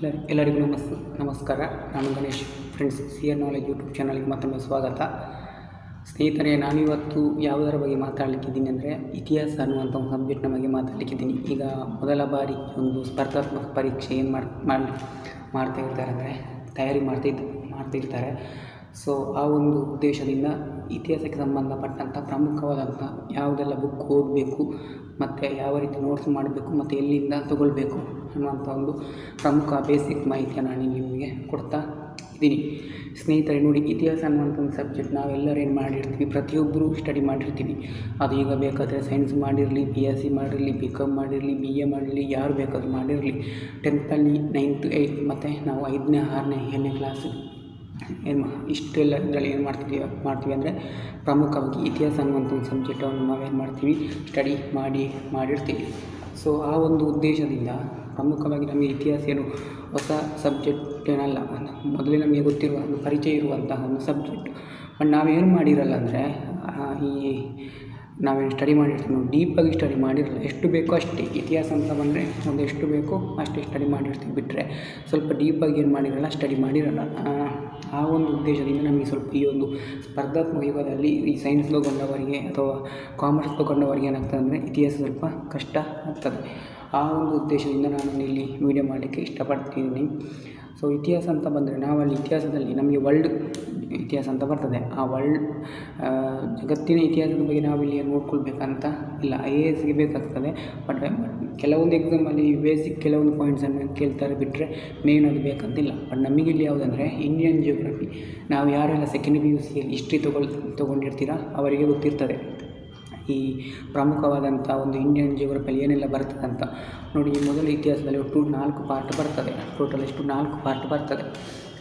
ಎಲ್ಲ ಎಲ್ಲರಿಗೂ ನಮಸ್, ನಮಸ್ಕಾರ. ನಾನು Ganesh. Friends C N knowledge YouTube ಚಾನಲ್ಗೆ ಮತ್ತೊಮ್ಮೆ ಸ್ವಾಗತ. ಸ್ನೇಹಿತರೆ ನಾನು ಇವತ್ತು ಯಾವುದರ ಬಗ್ಗೆ ಮಾತಾಡಲಿಕ್ಕಿದ್ದೀನಿ ಅಂದರೆ, ಇತಿಹಾಸ ಅನ್ನುವಂಥ ಒಂದು ಸಬ್ಜೆಕ್ಟ್ನ ಬಗ್ಗೆ ಮಾತಾಡಲಿಕ್ಕಿದ್ದೀನಿ. ಈಗ ಮೊದಲ ಬಾರಿ ಒಂದು ಸ್ಪರ್ಧಾತ್ಮಕ ಪರೀಕ್ಷೆ ಏನು ಮಾಡಿ ಮಾಡಿ, ಮಾಡ್ತಾ ಇರ್ತಾರೆ ಅಂದರೆ, ತಯಾರಿ ಮಾಡ್ತಾ ಮಾಡ್ತಿರ್ತಾರೆ ಸೊ ಆ ಒಂದು ಉದ್ದೇಶದಿಂದ ಇತಿಹಾಸಕ್ಕೆ ಸಂಬಂಧಪಟ್ಟಂಥ ಪ್ರಮುಖವಾದಂಥ ಯಾವುದೆಲ್ಲ ಬುಕ್ ಓದಬೇಕು, ಮತ್ತು ಯಾವ ರೀತಿ ನೋಟ್ಸ್ ಮಾಡಬೇಕು, ಮತ್ತು ಎಲ್ಲಿಂದ ತಗೊಳ್ಬೇಕು ಅನ್ನುವಂಥ ಒಂದು ಪ್ರಮುಖ ಬೇಸಿಕ್ ಮಾಹಿತಿಯನ್ನು ನಾನು ನಿಮಗೆ ಕೊಡ್ತಾ ಇದ್ದೀನಿ. ಸ್ನೇಹಿತರೆ, ನೋಡಿ, ಇತಿಹಾಸ ಅನ್ನುವಂಥ ಒಂದು ಸಬ್ಜೆಕ್ಟ್ ನಾವೆಲ್ಲರೂ ಏನು ಮಾಡಿರ್ತೀವಿ, ಪ್ರತಿಯೊಬ್ಬರು ಸ್ಟಡಿ ಮಾಡಿರ್ತೀವಿ. ಅದು ಈಗ ಬೇಕಾದರೆ ಸೈನ್ಸ್ ಮಾಡಿರಲಿ ಬಿ ಎಸ್ ಸಿ ಮಾಡಿರಲಿ ಬಿ ಕಾಮ್ ಮಾಡಿರಲಿ ಬಿ ಎ ಮಾಡಿರಲಿ, ಯಾರು ಬೇಕಾದರೂ ಮಾಡಿರಲಿ. ಟೆಂತಲ್ಲಿ ನೈನ್ತ್ ಏಯ್ತ್ ಮತ್ತು ನಾವು ಐದನೇ, ಆರನೇ, ಏಳನೇ ಕ್ಲಾಸು ಏನು ಇಷ್ಟೆಲ್ಲ ಇದರಲ್ಲಿ ಏನು ಮಾಡ್ತೀವಿ ಮಾಡ್ತೀವಿ ಅಂದರೆ ಪ್ರಮುಖವಾಗಿ ಇತಿಹಾಸ ಅನ್ನುವಂಥ ಒಂದು ಸಬ್ಜೆಕ್ಟನ್ನು ನಾವೇನು ಮಾಡ್ತೀವಿ ಸ್ಟಡಿ ಮಾಡಿ ಮಾಡಿರ್ತೀವಿ. ಸೊ ಆ ಒಂದು ಉದ್ದೇಶದಿಂದ ಪ್ರಮುಖವಾಗಿ ನಮಗೆ ಇತಿಹಾಸ ಏನು ಹೊಸ ಸಬ್ಜೆಕ್ಟ್ ಏನಲ್ಲ, ಮೊದಲೇ ನಮಗೆ ಗೊತ್ತಿರುವ ಒಂದು ಪರಿಚಯ ಇರುವಂತಹ ಒಂದು ಸಬ್ಜೆಕ್ಟ್ ಬಟ್ ನಾವೇನು ಮಾಡಿರಲ್ಲ ಅಂದರೆ ಈ ನಾವೇನು ಸ್ಟಡಿ ಮಾಡಿರ್ತೀವಿ, ನಾವು ಡೀಪಾಗಿ ಸ್ಟಡಿ ಮಾಡಿರಲ್ಲ, ಎಷ್ಟು ಬೇಕೋ ಅಷ್ಟೇ. ಇತಿಹಾಸ ಅಂತ ಬಂದರೆ ಒಂದು ಎಷ್ಟು ಬೇಕೋ ಅಷ್ಟೇ ಸ್ಟಡಿ ಮಾಡಿರ್ತೀವಿ ಬಿಟ್ಟರೆ ಸ್ವಲ್ಪ ಡೀಪಾಗಿ ಏನು ಮಾಡಿರಲ್ಲ ಸ್ಟಡಿ ಮಾಡಿರಲ್ಲ. ಆ ಒಂದು ಉದ್ದೇಶದಿಂದ ನಮಗೆ ಸ್ವಲ್ಪ ಈ ಒಂದು ಸ್ಪರ್ಧಾತ್ಮಕ ಯುಗದಲ್ಲಿ ಈ ಸೈನ್ಸ್ ತಗೊಂಡವರಿಗೆ ಅಥವಾ ಕಾಮರ್ಸ್ ತಗೊಂಡವರಿಗೆ ಏನಾಗ್ತದೆ ಅಂದರೆ ಇತಿಹಾಸ ಸ್ವಲ್ಪ ಕಷ್ಟ ಆಗ್ತದೆ. ಆ ಒಂದು ಉದ್ದೇಶದಿಂದ ನಾನು ಇಲ್ಲಿ ವೀಡಿಯೋ ಮಾಡಲಿಕ್ಕೆ ಇಷ್ಟಪಡ್ತಿದ್ದೀನಿ ಸೊ ಇತಿಹಾಸ ಅಂತ ಬಂದರೆ ನಾವಲ್ಲಿ ಇತಿಹಾಸದಲ್ಲಿ ನಮಗೆ ವರ್ಲ್ಡ್ ಇತಿಹಾಸ ಅಂತ ಬರ್ತದೆ. ಆ ವರ್ಲ್ಡ್ ಜಗತ್ತಿನ ಇತಿಹಾಸದ ಬಗ್ಗೆ ನಾವಿಲ್ಲಿ ನೋಡ್ಕೊಳ್ಬೇಕಂತ ಇಲ್ಲ ಐ ಎ ಎಸ್ಗೆ ಬೇಕಾಗ್ತದೆ. ಬಟ್ ಕೆಲವೊಂದು ಎಕ್ಸಾಮಲ್ಲಿ ಬೇಸಿಕ್ ಕೆಲವೊಂದು ಪಾಯಿಂಟ್ಸನ್ನು ಕೇಳ್ತಾರೆ ಬಿಟ್ಟರೆ ಮೇನ್ ಅದು ಬೇಕಂತಿಲ್ಲ. ಬಟ್ ನಮಗೆ ಇಲ್ಲಿ ಯಾವುದಂದರೆ ಇಂಡಿಯನ್ ಜಿಯೋಗ್ರಫಿ ನಾವು ಯಾರೆಲ್ಲ ಸೆಕೆಂಡ್ ಪಿ ಯು ಸಿಯಲ್ಲಿ ಹಿಸ್ಟ್ರಿ ತೊಗೊಳ್, ತೊಗೊಂಡಿರ್ತೀರ ಅವರಿಗೆ ಗೊತ್ತಿರ್ತದೆ. ಈ ಪ್ರಮುಖವಾದಂಥ ಒಂದು ಇಂಡಿಯನ್ ಜಿಯೋಗ್ರಫಿಯಲ್ಲಿ ಏನೆಲ್ಲ ಬರ್ತದೆ ಅಂತ ನೋಡಿ, ಈ ಮೊದಲ ಇತಿಹಾಸದಲ್ಲಿ ಒಟ್ಟು ನಾಲ್ಕು ಪಾರ್ಟ್ ಬರ್ತದೆ. ಟೋಟಲ್ ಎಷ್ಟು? ನಾಲ್ಕು ಪಾರ್ಟ್ ಬರ್ತದೆ.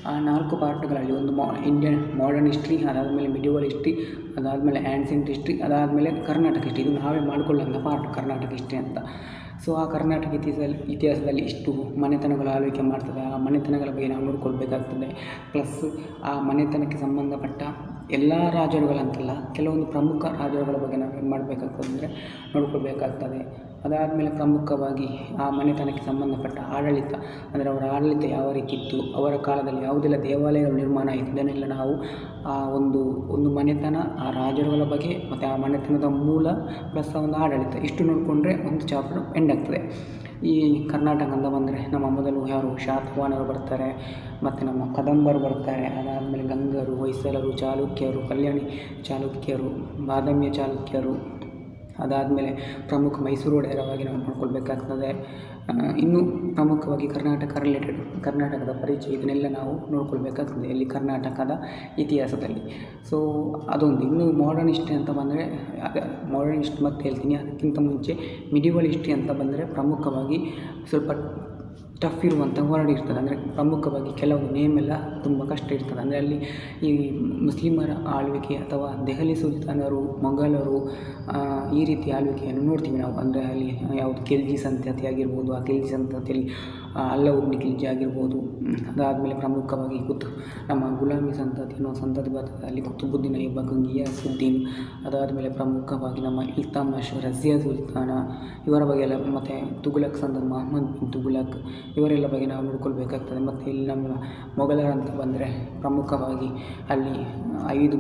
ಆ ನಾಲ್ಕು ಪಾರ್ಟ್ಗಳಲ್ಲಿ ಒಂದು ಮಾ ಇಂಡಿಯನ್ ಮಾಡರ್ನ್ ಹಿಸ್ಟ್ರಿ ಅದಾದಮೇಲೆ ಮಿಡಿವಲ್ ಹಿಸ್ಟ್ರಿ ಅದಾದಮೇಲೆ ಆ್ಯನ್ಸೆಂಟ್ ಹಿಸ್ಟ್ರಿ ಅದಾದಮೇಲೆ ಕರ್ನಾಟಕ ಹಿಸ್ಟ್ರಿ ಇದು ನಾವೇ ಮಾಡಿಕೊಳ್ಳೋಂಥ ಪಾರ್ಟ್ ಕರ್ನಾಟಕ ಹಿಸ್ಟ್ರಿ ಅಂತ. ಸೊ ಆ ಕರ್ನಾಟಕ ಇತಿಹಾಸದಲ್ಲಿ ಇತಿಹಾಸದಲ್ಲಿ ಇಷ್ಟು ಮನೆತನಗಳು ಆಳ್ವಿಕೆ ಮಾಡ್ತದೆ? ಆ ಮನೆತನಗಳ ಬಗ್ಗೆ ನಾವು ನೋಡ್ಕೊಳ್ಬೇಕಾಗ್ತದೆ. ಪ್ಲಸ್ ಆ ಮನೆತನಕ್ಕೆ ಸಂಬಂಧಪಟ್ಟ ಎಲ್ಲ ರಾಜರುಗಳಂತಲ್ಲ, ಕೆಲವೊಂದು ಪ್ರಮುಖ ರಾಜರುಗಳ ಬಗ್ಗೆ ನಾವು ಏನು ಮಾಡಬೇಕಾಗ್ತದೆ ಅಂದರೆ ನೋಡ್ಕೊಳ್ಬೇಕಾಗ್ತದೆ. ಅದಾದಮೇಲೆ ಪ್ರಮುಖವಾಗಿ ಆ ಮನೆತನಕ್ಕೆ ಸಂಬಂಧಪಟ್ಟ ಆಡಳಿತ, ಅಂದರೆ ಅವರ ಆಡಳಿತ ಯಾವ ರೀತಿ ಇತ್ತು, ಅವರ ಕಾಲದಲ್ಲಿ ಯಾವುದೆಲ್ಲ ದೇವಾಲಯಗಳು ನಿರ್ಮಾಣ ಆಯಿತು, ಇದನ್ನೆಲ್ಲ ನಾವು ಆ ಒಂದು ಒಂದು ಮನೆತನ, ಆ ರಾಜರುಗಳ ಬಗ್ಗೆ ಮತ್ತು ಆ ಮನೆತನದ ಮೂಲ, ಪ್ಲಸ್ ಒಂದು ಆಡಳಿತ, ಇಷ್ಟು ನೋಡಿಕೊಂಡ್ರೆ ಒಂದು ಚಾಪ್ಟರ್ ಎಂಡ್ ಆಗ್ತದೆ. ಈ ಕರ್ನಾಟಕ ಅಂತ ಬಂದರೆ ನಮ್ಮ ಮೊದಲು ಯಾರು ಶಾತವಾಹನರು ಬರ್ತಾರೆ, ಮತ್ತು ನಮ್ಮ ಕದಂಬರು ಬರ್ತಾರೆ, ಅದಾದಮೇಲೆ ಗಂಗರು, ಹೊಯ್ಸಳರು, ಚಾಲುಕ್ಯರು, ಕಲ್ಯಾಣಿ ಚಾಲುಕ್ಯರು, ಬಾದಾಮಿಯ ಚಾಲುಕ್ಯರು ಅದಾದಮೇಲೆ ಪ್ರಮುಖ ಮೈಸೂರು ಒಡೆಯರವಾಗಿ ನಾವು ನೋಡ್ಕೊಳ್ಬೇಕಾಗ್ತದೆ. ಇನ್ನೂ ಪ್ರಮುಖವಾಗಿ ಕರ್ನಾಟಕ ರಿಲೇಟೆಡ್ ಕರ್ನಾಟಕದ ಪರಿಚಯ ಇದನ್ನೆಲ್ಲ ನಾವು ನೋಡ್ಕೊಳ್ಬೇಕಾಗ್ತದೆ ಇಲ್ಲಿ ಕರ್ನಾಟಕದ ಇತಿಹಾಸದಲ್ಲಿ. ಸೊ ಅದೊಂದು. ಇನ್ನೂ ಮಾಡರ್ನ್ ಹಿಸ್ಟ್ರಿ ಅಂತ ಬಂದರೆ ಮಾಡರ್ನ್ ಹಿಸ್ಟ್ರಿ ಮತ್ತು ಹೇಳ್ತೀನಿ. ಅದಕ್ಕಿಂತ ಮುಂಚೆ ಮಿಡಿವಲ್ ಹಿಸ್ಟ್ರಿ ಅಂತ ಬಂದರೆ ಪ್ರಮುಖವಾಗಿ ಸ್ವಲ್ಪ ಟಫ್ ಇರುವಂಥ ವರ್ಡ್ ಇರ್ತದೆ. ಅಂದರೆ ಪ್ರಮುಖವಾಗಿ ಕೆಲವು ನೇಮ್ ಎಲ್ಲ ತುಂಬ ಕಷ್ಟ ಇರ್ತದೆ. ಅಂದರೆ ಅಲ್ಲಿ ಈ ಮುಸ್ಲಿಮರ ಆಳ್ವಿಕೆ ಅಥವಾ ದೆಹಲಿ ಸುಲ್ತಾನರು, ಮೊಘಲರು ಈ ರೀತಿ ಆಳ್ವಿಕೆಯನ್ನು ನೋಡ್ತೀವಿ ನಾವು. ಅಂದರೆ ಅಲ್ಲಿ ಯಾವುದು ಖಿಲ್ಜಿ ಸಂತತಿ ಆಗಿರ್ಬೋದು, ಆ ಖಿಲ್ಜಿ ಸಂತತಿಯಲ್ಲಿ ಅಲ್ಲಾವುದ್ದೀನ್ ಖಿಲ್ಜಿ ಆಗಿರ್ಬೋದು ಅದಾದಮೇಲೆ ಪ್ರಮುಖವಾಗಿ ಕುತ್ ನಮ್ಮ ಗುಲಾಮಿ ಸಂತತಿ ಅನ್ನೋ ಸಂತತಿ ಬರ್ತದೆ. ಅಲ್ಲಿ ಕುತುಬುದ್ದೀನ್ ಐಬಕ್ ಗಿಯಾಸುದ್ದೀನ್ ಅದಾದಮೇಲೆ ಪ್ರಮುಖವಾಗಿ ನಮ್ಮ ಇಲ್ತಮಶ್ ರಜಿಯಾ ಸುಲ್ತಾನ, ಇವರ ಬಗ್ಗೆ ಎಲ್ಲ ಮತ್ತು ತುಘಲಕ್ ಸಂತ ಮಹಮ್ಮದ್ ಬಿನ್ ಇವರೆಲ್ಲ ಬಗ್ಗೆ ನಾವು ನೋಡ್ಕೊಳ್ಬೇಕಾಗ್ತದೆ. ಮತ್ತು ಇಲ್ಲಿ ನಮ್ಮ ಮೊಘಲರಂತ ಬಂದರೆ ಪ್ರಮುಖವಾಗಿ ಅಲ್ಲಿ ಐದು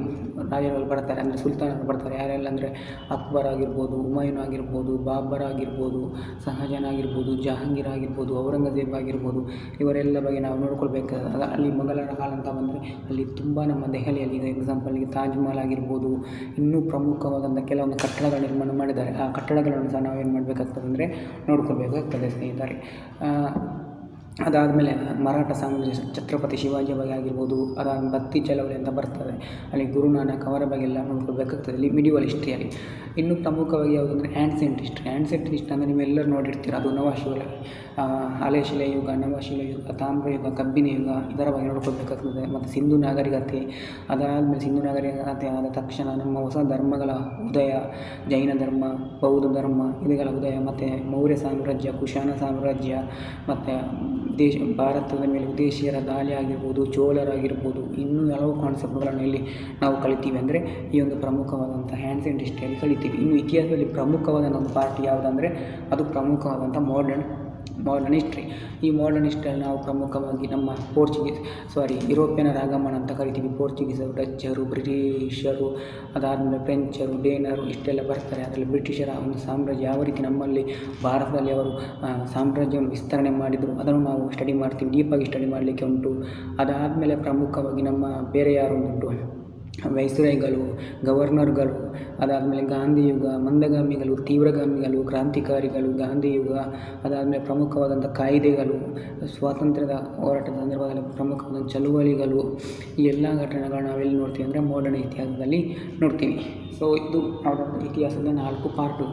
ರಾಜರುಗಳು ಬರ್ತಾರೆ, ಅಂದರೆ ಸುಲ್ತಾನರು ಬರ್ತಾರೆ, ಯಾರೆಲ್ಲ ಅಂದರೆ ಅಕ್ಬರ್ ಆಗಿರ್ಬೋದು ಹುಮಾಯೂನ್ ಆಗಿರ್ಬೋದು ಬಾಬರ್ ಆಗಿರ್ಬೋದು, ಸಹಜಾನ್ ಆಗಿರ್ಬೋದು, ಜಹಾಂಗೀರ್ ಆಗಿರ್ಬೋದು, ಔರಂಗಜೇಬ್ ಆಗಿರ್ಬೋದು, ಇವರೆಲ್ಲ ಬಗ್ಗೆ ನಾವು ನೋಡ್ಕೊಳ್ಬೇಕಾದ ಅಲ್ಲಿ ಮೊಘಲರ ಕಾಲ ಅಂತ ಬಂದರೆ ಅಲ್ಲಿ ತುಂಬ ನಮ್ಮ ದೆಹಲಿಯಲ್ಲಿ ಈಗ ಎಕ್ಸಾಂಪಲ್ಗೆ ತಾಜ್ ಮಹಲ್ ಆಗಿರ್ಬೋದು, ಇನ್ನೂ ಪ್ರಮುಖವಾದಂಥ ಕೆಲವೊಂದು ಕಟ್ಟಡಗಳ ನಿರ್ಮಾಣ ಮಾಡಿದ್ದಾರೆ. ಆ ಕಟ್ಟಡಗಳನ್ನು ಸಹ ನಾವೇನು ಮಾಡಬೇಕಾಗ್ತದೆ ಅಂದರೆ ನೋಡ್ಕೊಳ್ಬೇಕಾಗ್ತದೆ ಸ್ನೇಹಿತರೆ. ಅದಾದಮೇಲೆ ಮರಾಠ ಸಾಮ್ರಾಜ್ಯ ಛತ್ರಪತಿ ಶಿವಾಜಿ ಬಗ್ಗೆ ಆಗಿರ್ಬೋದು, ಅದಾದ ಭಕ್ತಿ ಚಳವಳಿ ಅಂತ ಬರ್ತದೆ. ಅಲ್ಲಿ ಗುರುನಾನಕ್ ಅವರ ಬಗ್ಗೆ ಎಲ್ಲ ನೋಡ್ಕೊಳ್ಬೇಕಾಗ್ತದೆ ಇಲ್ಲಿ ಮಿಡಿವಲ್ ಹಿಸ್ಟ್ರಿಯಲ್ಲಿ ಇನ್ನು ಪ್ರಮುಖವಾಗಿ ಯಾವುದು ಅಂದರೆ ಆ್ಯನ್ಸೆಂಟ್ ಹಿಸ್ಟ್ರಿ ಆ್ಯನ್ಸೆಂಟ್ ಹಿಸ್ಟ್ರಿ ಅಂದರೆ ನೀವೆಲ್ಲರೂ ನೋಡಿರ್ತೀರ. ಅದು ನವಶಿಲೆ ಹಳೆಶಿಲೆ ಯುಗ, ನವಶಿಲೆ ಯುಗ, ತಾಮ್ರ ಯುಗ, ಕಬ್ಬಿನ ಯುಗ, ಇದರ ಬಗ್ಗೆ ನೋಡ್ಕೊಳ್ಬೇಕಾಗ್ತದೆ. ಮತ್ತು ಸಿಂಧು ನಾಗರಿಕತೆ, ಅದಾದಮೇಲೆ ಸಿಂಧು ನಾಗರಿಕತೆ ಆದ ತಕ್ಷಣ ನಮ್ಮ ಹೊಸ ಧರ್ಮಗಳ ಉದಯ, ಜೈನ ಧರ್ಮ, ಬೌದ್ಧ ಧರ್ಮ ಇದುಗಳ ಉದಯ. ಮತ್ತು ಮೌರ್ಯ ಸಾಮ್ರಾಜ್ಯ, ಕುಶಾನ ಸಾಮ್ರಾಜ್ಯ, ಮತ್ತು ದೇಶ, ಭಾರತದ ಮೇಲೆ ವಿದೇಶಿಯರ ದಾಳಿ ಆಗಿರ್ಬೋದು ಚೋಳರಾಗಿರ್ಬೋದು ಇನ್ನೂ ಹಲವು ಕಾನ್ಸೆಪ್ಟ್ಗಳನ್ನು ಇಲ್ಲಿ ನಾವು ಕಲಿತೀವಿ ಅಂದರೆ ಈ ಒಂದು ಪ್ರಮುಖವಾದಂಥ ಆ್ಯನ್ಸೆಂಟ್ ಹಿಸ್ಟ್ರಿಯಲ್ಲಿ ಕಲಿತೀವಿ. ಇನ್ನು ಇತಿಹಾಸದಲ್ಲಿ ಪ್ರಮುಖವಾದ ನಮ್ಮ ಪಾರ್ಟಿ ಯಾವುದಂದರೆ ಅದು ಪ್ರಮುಖವಾದಂಥ ಮಾಡರ್ನ್ ಮಾಡರ್ನ್ ಹಿಸ್ಟ್ರಿ ಈ ಮಾಡರ್ನ್ ಹಿಸ್ಟ್ರಿಯಲ್ಲಿ ನಾವು ಪ್ರಮುಖವಾಗಿ ನಮ್ಮ ಪೋರ್ಚುಗೀಸ್ ಸಾರಿ ಯುರೋಪಿಯನ್ ಆಗಮನ ಅಂತ ಕರಿತೀವಿ. ಪೋರ್ಚುಗೀಸರು, ಡಚ್ಚರು, ಬ್ರಿಟಿಷರು, ಅದಾದಮೇಲೆ ಫ್ರೆಂಚರು, ಡೇನರು ಇಷ್ಟೆಲ್ಲ ಬರ್ತಾರೆ. ಅದರಲ್ಲಿ ಬ್ರಿಟಿಷರ ಒಂದು ಸಾಮ್ರಾಜ್ಯ ಯಾವ ರೀತಿ ನಮ್ಮಲ್ಲಿ ಭಾರತದಲ್ಲಿ ಅವರು ಸಾಮ್ರಾಜ್ಯವನ್ನು ವಿಸ್ತರಣೆ ಮಾಡಿದರು, ಅದನ್ನು ನಾವು ಸ್ಟಡಿ ಮಾಡ್ತೀವಿ. ಡೀಪಾಗಿ ಸ್ಟಡಿ ಮಾಡಲಿಕ್ಕೆ ಉಂಟು. ಅದಾದಮೇಲೆ ಪ್ರಮುಖವಾಗಿ ನಮ್ಮ ಬೇರೆ ಯಾರು ಉಂಟು. ವೈಸ್ರಾಯ್ಗಳು, ಗವರ್ನರ್ಗಳು, ಅದಾದಮೇಲೆ ಗಾಂಧಿ ಯುಗ ಮಂದಗಾಮಿಗಳು, ತೀವ್ರಗಾಮಿಗಳು, ಕ್ರಾಂತಿಕಾರಿಗಳು, ಗಾಂಧಿಯುಗ, ಅದಾದಮೇಲೆ ಪ್ರಮುಖವಾದಂಥ ಕಾಯ್ದೆಗಳು, ಸ್ವಾತಂತ್ರ್ಯದ ಹೋರಾಟದ ಸಂದರ್ಭದಲ್ಲಿ ಪ್ರಮುಖವಾದ ಚಳುವಳಿಗಳು, ಈ ಎಲ್ಲ ಘಟನೆಗಳನ್ನ ನಾವೆಲ್ಲಿ ನೋಡ್ತೀವಿ ಅಂದರೆ ಮೋಡನ ಇತಿಹಾಸದಲ್ಲಿ ನೋಡ್ತೀವಿ. ಸೊ ಇದು ಯಾವುದಂದ್ರೆ ಇತಿಹಾಸದ ನಾಲ್ಕು ಪಾರ್ಟು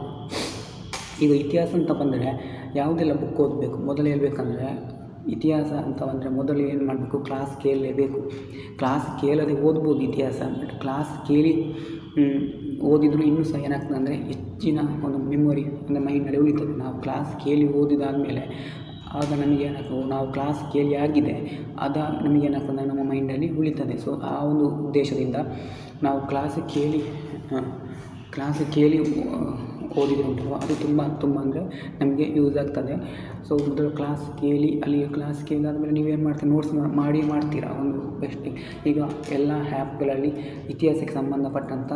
ಈಗ ಇತಿಹಾಸ ಅಂತ ಬಂದರೆ ಯಾವುದೆಲ್ಲ ಬುಕ್ ಓದಬೇಕು? ಮೊದಲು ಹೇಳ್ಬೇಕಂದ್ರೆ ಇತಿಹಾಸ ಅಂತ ಅಂದರೆ ಮೊದಲು ಏನು ಮಾಡಬೇಕು? ಕ್ಲಾಸ್ ಕೇಳಲೇಬೇಕು. ಕ್ಲಾಸ್ ಕೇಳದೆ ಓದ್ಬೋದು ಇತಿಹಾಸ. ಬಟ್ ಕ್ಲಾಸ್ ಕೇಳಿ ಓದಿದ್ರು ಇನ್ನೂ ಸಹ ಏನಾಗ್ತದೆ ಅಂದರೆ ಹೆಚ್ಚಿನ ಒಂದು ಮೆಮೊರಿ ಒಂದು ಮೈಂಡಲ್ಲಿ ಉಳಿತದೆ. ನಾವು ಕ್ಲಾಸ್ ಕೇಳಿ ಓದಿದಾದಮೇಲೆ ಆಗ ನಮಗೆ ಏನಾಗ್ತದೆ? ನಾವು ಕ್ಲಾಸ್ ಕೇಳಿ ಆಗಿದೆ. ಅದ ನಮಗೇನಾಗ್ತದೆ ನಮ್ಮ ಮೈಂಡಲ್ಲಿ ಉಳಿತದೆ. ಸೊ ಆ ಒಂದು ಉದ್ದೇಶದಿಂದ ನಾವು ಕ್ಲಾಸ್ ಕೇಳಿ ಕ್ಲಾಸ್ ಕೇಳಿ ಓದಿದ್ರೆ ಉಂಟಲ್ವ ಅದು ತುಂಬ ತುಂಬ ಅಂದರೆ ನಮಗೆ ಯೂಸ್ ಆಗ್ತದೆ. ಸೊ ಮೊದಲು ಕ್ಲಾಸ್ ಕೇಳಿ ಅಲ್ಲಿ ಕ್ಲಾಸ್ ಕೇಳಿದಾದ್ಮೇಲೆ ನೀವೇನು ಮಾಡ್ತೀರಿ? ನೋಟ್ಸ್ ಮಾಡಿ ಮಾಡ್ತೀರಾ? ಒಂದು ಬೆಸ್ಟ್ ಈಗ ಎಲ್ಲ ಆ್ಯಪ್ಗಳಲ್ಲಿ ಇತಿಹಾಸಕ್ಕೆ ಸಂಬಂಧಪಟ್ಟಂಥ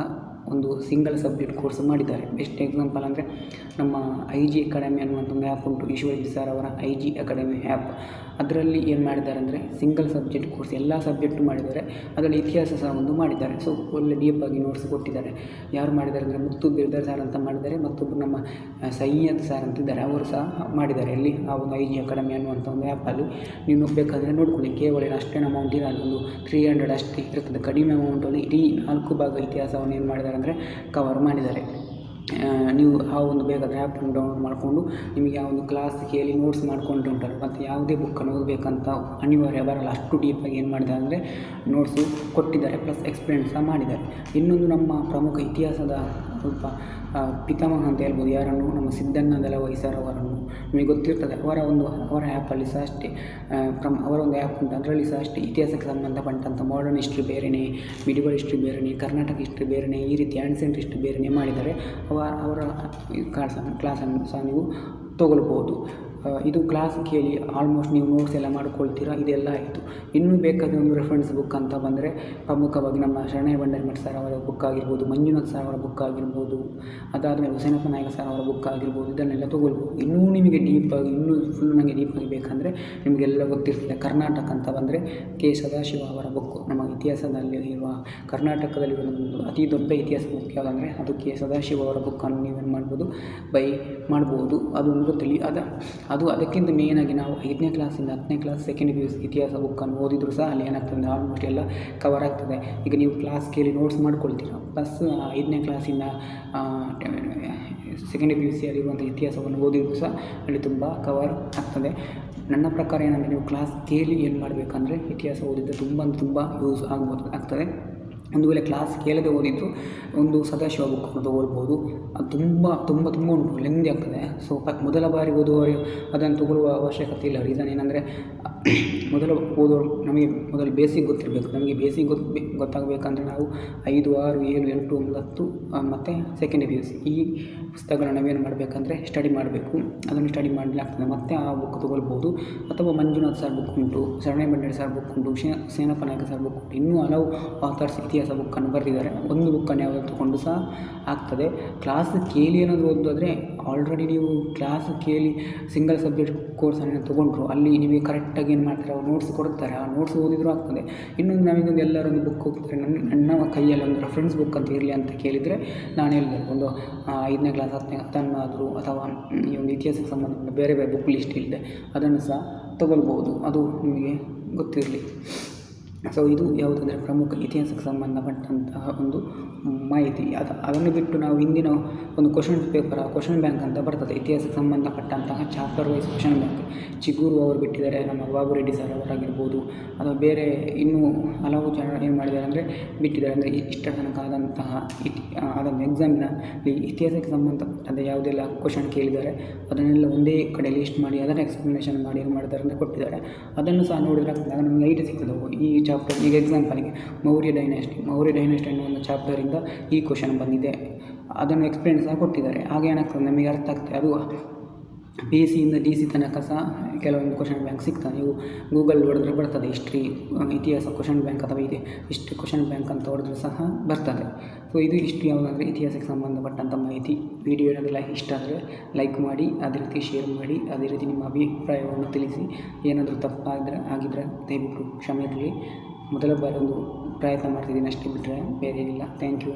ಒಂದು ಸಿಂಗಲ್ ಸಬ್ಜೆಕ್ಟ್ ಕೋರ್ಸ್ ಮಾಡಿದ್ದಾರೆ. ಬೆಸ್ಟ್ ಎಕ್ಸಾಂಪಲ್ ಅಂದರೆ ನಮ್ಮ ಐ ಜಿ ಅಕಾಡೆಮಿ ಅನ್ನುವಂಥ ಒಂದು ಆ್ಯಪ್ ಉಂಟು. ಈಶ್ವರ್ ಸರ್ ಅವರ ಐ ಜಿ ಅಕಾಡೆಮಿ ಆ್ಯಪ್ ಅದರಲ್ಲಿ ಏನು ಮಾಡಿದ್ದಾರೆ ಅಂದರೆ ಸಿಂಗಲ್ ಸಬ್ಜೆಕ್ಟ್ ಕೋರ್ಸ್ ಎಲ್ಲ ಸಬ್ಜೆಕ್ಟು ಮಾಡಿದ್ದಾರೆ. ಅದರಲ್ಲಿ ಇತಿಹಾಸ ಸಹ ಒಂದು ಮಾಡಿದ್ದಾರೆ. ಸೊ ಒಳ್ಳೆ ಡೀಪಾಗಿ ನೋಟ್ಸ್ ಕೊಟ್ಟಿದ್ದಾರೆ. ಯಾರು ಮಾಡಿದ್ದಾರೆ ಅಂದರೆ ಮುತ್ತು ಬಿರ್ದರ್ ಸರ್ ಅಂತ ಮಾಡಿದ್ದಾರೆ ಮತ್ತೊಬ್ಬರು ನಮ್ಮ ಸೈಯದ್ ಸರ್ ಅಂತಿದ್ದಾರೆ ಅವರು ಸಹ ಮಾಡಿದ್ದಾರೆ ಎಲ್ಲಿ ಆ ಒಂದು ಐ ಜಿ ಅಕಾಡೆಮಿ ಅನ್ನುವಂಥ ಒಂದು ಆ್ಯಪಲ್ಲಿ ನೀವು ಬೇಕಾದರೆ ನೋಡ್ಕೊಳ್ಳಿ. ಕೇವಲ ಅಷ್ಟೇ ಅಷ್ಟೇನು ಅಮೌಂಟ್ ಇರಲ್ಲ ಒಂದು ತ್ರೀ ಹಂಡ್ರೆಡ್ ಅಷ್ಟೇ ಇರ್ತದೆ. ಕಡಿಮೆ ಅಮೌಂಟಲ್ಲಿ ಇಡೀ ನಾಲ್ಕು ಭಾಗ ಇತಿಹಾಸವನ್ನು ಏನು ಮಾಡಿದ್ದಾರೆ ಅಂದರೆ ಕವರ್ ಮಾಡಿದ್ದಾರೆ. ನೀವು ಆ ಒಂದು ಬೇಕಾದರೆ ಆ್ಯಪನ್ನು ಡೌನ್ಲೋಡ್ ಮಾಡಿಕೊಂಡು ನಿಮಗೆ ಆ ಒಂದು ಕ್ಲಾಸ್ ಕೇಳಿ ನೋಟ್ಸ್ ಮಾಡ್ಕೊಂಡು ಉಂಟಲ್ಲ, ಮತ್ತು ಯಾವುದೇ ಬುಕ್ಕನ್ನು ಓದಬೇಕಂತ ಅನಿವಾರ್ಯ ಬರಲ್ಲ. ಅಷ್ಟು ಡೀಪಾಗಿ ಏನು ಮಾಡಿದೆ ಅಂದರೆ ನೋಟ್ಸು ಕೊಟ್ಟಿದ್ದಾರೆ ಪ್ಲಸ್ ಎಕ್ಸ್ಪ್ಲೇನ್ ಸಹ ಮಾಡಿದ್ದಾರೆ. ಇನ್ನೊಂದು ನಮ್ಮ ಪ್ರಮುಖ ಇತಿಹಾಸದ ಸ್ವಲ್ಪ ಪಿತಾಮಹ ಅಂತ ಹೇಳ್ಬೋದು. ಯಾರನ್ನು? ನಮ್ಮ ಸಿದ್ದಣ್ಣ ದಳವಾಯಿ ಸರ್ ಅವರನ್ನು. ನಿಮಗೆ ಗೊತ್ತಿರ್ತದೆ, ಅವರ ಒಂದು, ಅವರ ಆ್ಯಪಲ್ಲಿ ಸಹ ಅಷ್ಟೇ ಫ್ರಮ್ ಅವರ ಒಂದು ಆ್ಯಪ್ ಉಂಟು. ಅದರಲ್ಲಿ ಸಹ ಅಷ್ಟೇ ಇತಿಹಾಸಕ್ಕೆ ಸಂಬಂಧಪಟ್ಟಂಥ ಮಾಡರ್ನ್ ಹಿಸ್ಟ್ರಿ ಬೇರೆಯೇ ಮಿಡಿವಲ್ ಹಿಸ್ಟ್ರಿ ಬೇರೆಯೇ ಕರ್ನಾಟಕ ಹಿಸ್ಟ್ರಿ ಬೇರೆಯೇ ಈ ರೀತಿ ಆ್ಯನ್ಸೆಂಟ್ ಹಿಸ್ಟ್ರಿ ಬೇರೆಯೇ ಮಾಡಿದರೆ ಅವ ಅವರ ಕ್ಲಾಸ್ ಕ್ಲಾಸನ್ನು ಸಹ ನೀವು ತೊಗೊಳ್ಬೋದು ಇದು ಕ್ಲಾಸ್ ಕೇಳಿ ಆಲ್ಮೋಸ್ಟ್ ನೀವು ನೋಟ್ಸ್ ಎಲ್ಲ ಮಾಡ್ಕೊಳ್ತೀರಾ? ಇದೆಲ್ಲ ಆಯಿತು. ಇನ್ನೂ ಬೇಕಾದ ಒಂದು ರೆಫರೆನ್ಸ್ ಬುಕ್ ಅಂತ ಬಂದರೆ ಪ್ರಮುಖವಾಗಿ ನಮ್ಮ ಶರಣಯ್ಯ ಬಂಡಾರಿ ಸರ್ ಅವರ ಬುಕ್ ಆಗಿರ್ಬೋದು, ಮಂಜುನಾಥ್ ಸರ್ ಅವರ ಬುಕ್ ಆಗಿರ್ಬೋದು, ಅದಾದಮೇಲೆ ಹುಸೇನಪ್ಪ ನಾಯಕ ಸರ್ ಅವರ ಬುಕ್ ಆಗಿರ್ಬೋದು, ಇದನ್ನೆಲ್ಲ ತೊಗೊಳ್ಬೋದು. ಇನ್ನೂ ನಿಮಗೆ ಡೀಪಾಗಿ ಇನ್ನೂ ಫುಲ್ ನನಗೆ ಡೀಪಾಗಿ ಬೇಕಂದರೆ ನಿಮಗೆಲ್ಲ ಗೊತ್ತಿರ್ತದೆ. ಕರ್ನಾಟಕ ಅಂತ ಬಂದರೆ ಕೆ ಸದಾಶಿವ ಅವರ ಬುಕ್ಕು ನಮ್ಮ ಇತಿಹಾಸದಲ್ಲಿ ಇರುವ ಕರ್ನಾಟಕದಲ್ಲಿ ಒಂದು ಅತಿ ದೊಡ್ಡ ಇತಿಹಾಸ ಬುಕ್ ಯಾವುದಂದರೆ ಅದು ಕೆ ಸದಾಶಿವ ಅವರ ಬುಕ್ಕನ್ನು ನೀವೇನು ಮಾಡ್ಬೋದು? ಬೈ ಮಾಡ್ಬೋದು. ಅದು ಒಂದು ಗೊತ್ತಿಲ್ಲ. ಅದ ಅದು ಅದಕ್ಕಿಂತ ಮೇಯ್ನಾಗಿ ನಾವು ಐದನೇ ಕ್ಲಾಸಿಂದ ಹತ್ತನೇ class second P U C ಇತಿಹಾಸ ಬುಕ್ಕನ್ನು ಓದಿದರೂ ಸಹ ಅಲ್ಲಿ ಏನಾಗ್ತದೆ ಆಲ್ಮೋಸ್ಟ್ ಎಲ್ಲ ಕವರ್ ಆಗ್ತದೆ. ಈಗ ನೀವು ಕ್ಲಾಸ್ ಕೇಳಿ ನೋಟ್ಸ್ ಮಾಡ್ಕೊಳ್ತೀರ ಪ್ಲಸ್ ಐದನೇ ಕ್ಲಾಸಿಂದ ಸೆಕೆಂಡ್ ಪಿ ಯು ಸಿಯಲ್ಲಿರುವಂಥ ಇತಿಹಾಸವನ್ನು ಓದಿದರೂ ಸಹ ಅಲ್ಲಿ ತುಂಬ ಕವರ್ ಆಗ್ತದೆ. ನನ್ನ ಪ್ರಕಾರ ಏನಂದರೆ ನೀವು ಕ್ಲಾಸ್ ಕೇಳಿ ಏನು ಮಾಡಬೇಕಂದ್ರೆ ಇತಿಹಾಸ ಓದಿದರೆ ತುಂಬ ತುಂಬ ಯೂಸ್ ಆಗ್ಬೋದು ಆಗ್ತದೆ. ಒಂದು ವೇಳೆ ಕ್ಲಾಸ್ ಕೇಳದೆ ಓದಿದ್ದು ಒಂದು ಸದಾಶಿವ ಬುಕ್ಕನ್ನು ಓದ್ಬೋದು ಅದು ತುಂಬ ತುಂಬ ತುಂಬ ಉಂಟು ಲೆಂದಿ ಆಗ್ತದೆ. ಸೊ ಮೊದಲ ಬಾರಿ ಓದುವವರು ಅದನ್ನು ತಗೊಳ್ಳುವ ಅವಶ್ಯಕತೆ ಇಲ್ಲ. ರೀಸನ್ ಏನಂದರೆ ಮೊದಲು ಓದೋ. ನಮಗೆ ಮೊದಲು ಬೇಸಿಕ್ ಗೊತ್ತಿರಬೇಕು. ನಮಗೆ ಬೇಸಿಕ್ ಗೊತ್ತು ಗೊತ್ತಾಗಬೇಕಂದ್ರೆ ನಾವು ಐದು, ಆರು, ಏಳು, ಎಂಟು, ಒಂಬತ್ತು ಮತ್ತು ಸೆಕೆಂಡ್ ಪಿ ಯು ಸಿ ಈ ಪುಸ್ತಕಗಳನ್ನ ನಾವೇನು ಮಾಡಬೇಕಂದ್ರೆ ಸ್ಟಡಿ ಮಾಡಬೇಕು. ಅದನ್ನು ಸ್ಟಡಿ ಮಾಡಲಾಗ್ತದೆ ಮತ್ತೆ ಆ ಬುಕ್ ತೊಗೊಳ್ಬೋದು. ಅಥವಾ ಮಂಜುನಾಥ್ ಸರ್ ಬುಕ್ ಉಂಟು, ಶರಣ್ಯ ಬಂಡಾರಿ ಸರ್ ಬುಕ್ ಉಂಟು, ಶೇ ಸೇನಪ್ಪ ನಾಯಕ ಸರ್ ಬುಕ್ ಉಂಟು. ಇನ್ನೂ ಹಲವು ಆಥರ್ಸ್ ಇತಿಹಾಸ ಬುಕ್ಕನ್ನು ಬರೆದಿದ್ದಾರೆ. ಒಂದು ಬುಕ್ಕನ್ನು ಯಾವುದು ತಗೊಂಡು ಸಹ ಆಗ್ತದೆ. ಕ್ಲಾಸ್ ಕೇಳಿ ಏನಾದರೂ ಓದೋದಾದರೆ ಆಲ್ರೆಡಿ ನೀವು ಕ್ಲಾಸ್ ಕೇಳಿ ಸಿಂಗಲ್ ಸಬ್ಜೆಕ್ಟ್ ಕೋರ್ಸನ್ನು ತೊಗೊಂಡ್ರು, ಅಲ್ಲಿ ನಿಮಗೆ ಕರೆಕ್ಟಾಗಿ ಏನು ಮಾಡ್ತಾರೆ, ಅವ್ರು ನೋಟ್ಸ್ ಕೊಡ್ತಾರೆ. ಆ ನೋಟ್ಸ್ ಓದಿದರೂ ಆಗ್ತದೆ. ಇನ್ನೊಂದು ನಮಗೊಂದು ಎಲ್ಲರೊಂದು ಬುಕ್ ಹೋಗ್ತಾರೆ. ನನ್ನ ನನ್ನ ಕೈಯಲ್ಲಿ ಒಂದು ರೆಫರೆನ್ಸ್ ಬುಕ್ ಅಂತ ಇರಲಿ ಅಂತ ಕೇಳಿದರೆ ನಾನು ಹೇಳಿದೆ, ಒಂದು ಐದನೇ ಕ್ಲಾಸ್ ಹತ್ತನೇ, ಹತ್ತನ್ನಾದರೂ ಅಥವಾ ಈ ಒಂದು ಇತಿಹಾಸಕ್ಕೆ ಸಂಬಂಧಪಟ್ಟ ಬೇರೆ ಬೇರೆ ಬುಕ್ ಲಿಸ್ಟ್ ಇಲ್ಲದೆ ಅದನ್ನು ಸಹ ತಗೊಳ್ಬೋದು ಅದು ನಿಮಗೆ ಗೊತ್ತಿರಲಿ. ಸೊ ಇದು ಯಾವುದಂದರೆ ಪ್ರಮುಖ ಇತಿಹಾಸಕ್ಕೆ ಸಂಬಂಧಪಟ್ಟಂತಹ ಒಂದು ಮಾಹಿತಿ. ಅದು, ಅದನ್ನು ಬಿಟ್ಟು ನಾವು ಹಿಂದಿನ ಒಂದು ಕ್ವಶನ್ ಪೇಪರ್ ಕ್ವಶನ್ ಬ್ಯಾಂಕ್ ಅಂತ ಬರ್ತದೆ. ಇತಿಹಾಸಕ್ಕೆ ಸಂಬಂಧಪಟ್ಟಂತಹ ಚಾಪ್ಟರ್ ವೈಸ್ ಕ್ವಶನ್ ಬ್ಯಾಂಕ್ ಚಿಗೂರು ಅವರು ಬಿಟ್ಟಿದ್ದಾರೆ, ನಮ್ಮ ಬಾಬು ರೆಡ್ಡಿ ಸರ್ ಅವರಾಗಿರ್ಬೋದು. ಅಥವಾ ಬೇರೆ ಇನ್ನೂ ಹಲವು ಜನ ಏನು ಮಾಡಿದ್ದಾರೆ ಅಂದರೆ ಬಿಟ್ಟಿದ್ದಾರೆ. ಅಂದರೆ ಇಷ್ಟ ತನಕ ಆದಂತಹ ಇತಿ ಎಕ್ಸಾಮಿನ ಎಕ್ಸಾಮಿನಲ್ಲಿ ಇತಿಹಾಸಕ್ಕೆ ಸಂಬಂಧಪಟ್ಟಂತೆ ಯಾವುದೆಲ್ಲ ಕ್ವಶನ್ ಕೇಳಿದ್ದಾರೆ, ಅದನ್ನೆಲ್ಲ ಒಂದೇ ಕಡೆ ಲಿಸ್ಟ್ ಮಾಡಿ, ಅದನ್ನು ಎಕ್ಸ್ಪ್ಲನೇಷನ್ ಮಾಡಿ, ಏನು ಮಾಡಿದ್ದಾರೆ ಅಂತ ಕೊಟ್ಟಿದ್ದಾರೆ. ಅದನ್ನು ಸಹ ನೋಡಿದರೆ ಅದನ್ನು ಐಡಿಯಾ ಸಿಗ್ತದೆ. ಈ ಚಾಪ್ಟರ್ ಈಗ ಎಕ್ಸಾಂಪಲ್ಗೆ ಮೌರ್ಯ ಡೈನಾಸ್ಟಿ ಮೌರ್ಯ ಡೈನಾಸ್ಟಿ ಅನ್ನೋ ಒಂದು ಚಾಪ್ಟರಿಂದ ಈ ಕ್ವಶನ್ ಬಂದಿದೆ. ಅದನ್ನು ಎಕ್ಸ್ಪ್ಲೇನ್ ಸಹ ಕೊಟ್ಟಿದ್ದಾರೆ. ಹಾಗೆ ಏನಾಗ್ತದೆ ನಮಗೆ ಅರ್ಥ ಆಗ್ತದೆ. ಅದು ಪಿ ಎಸ್ ಸಿಯಿಂದ ಡಿ ಸಿ ತನಕ ಸಹ ಕೆಲವೊಂದು ಕ್ವಶನ್ ಬ್ಯಾಂಕ್ ಸಿಗ್ತದೆ ನೀವು ಗೂಗಲ್ ಹೊಡೆದ್ರೆ ಬರ್ತದೆ ಹಿಸ್ಟ್ರಿ ಇತಿಹಾಸ ಕ್ವಶನ್ ಬ್ಯಾಂಕ್ ಅಥವಾ ಇದೆ ಹಿಸ್ಟ್ರಿ ಕ್ವಶನ್ ಬ್ಯಾಂಕ್ ಅಂತ ಹೊಡೆದ್ರೆ ಸಹ ಬರ್ತದೆ. ಸೊ ಇದು ಹಿಸ್ಟ್ರಿ ಯಾವುದಾದ್ರೆ ಇತಿಹಾಸಕ್ಕೆ ಸಂಬಂಧಪಟ್ಟಂಥ ಮಾಹಿತಿ. ವಿಡಿಯೋ ಲೈಕ್ ಇಷ್ಟ ಆದರೆ ಲೈಕ್ ಮಾಡಿ, ಅದೇ ರೀತಿ ಶೇರ್ ಮಾಡಿ, ಅದೇ ರೀತಿ ನಿಮ್ಮ ಅಭಿಪ್ರಾಯವನ್ನು ತಿಳಿಸಿ. ಏನಾದರೂ ತಪ್ಪಾದರೆ ಆಗಿದ್ದರೆ ದಯವಿಟ್ಟು ಕ್ಷಮೆ ಇರಲಿ ಮೊದಲ ಬಾರಿ ಒಂದು ಪ್ರಯತ್ನ ಮಾಡ್ತಿದ್ದೀನಿ ಅಷ್ಟೇ ಬಿಟ್ಟರೆ ಬೇರೆ ಏನಿಲ್ಲ ಥ್ಯಾಂಕ್ ಯು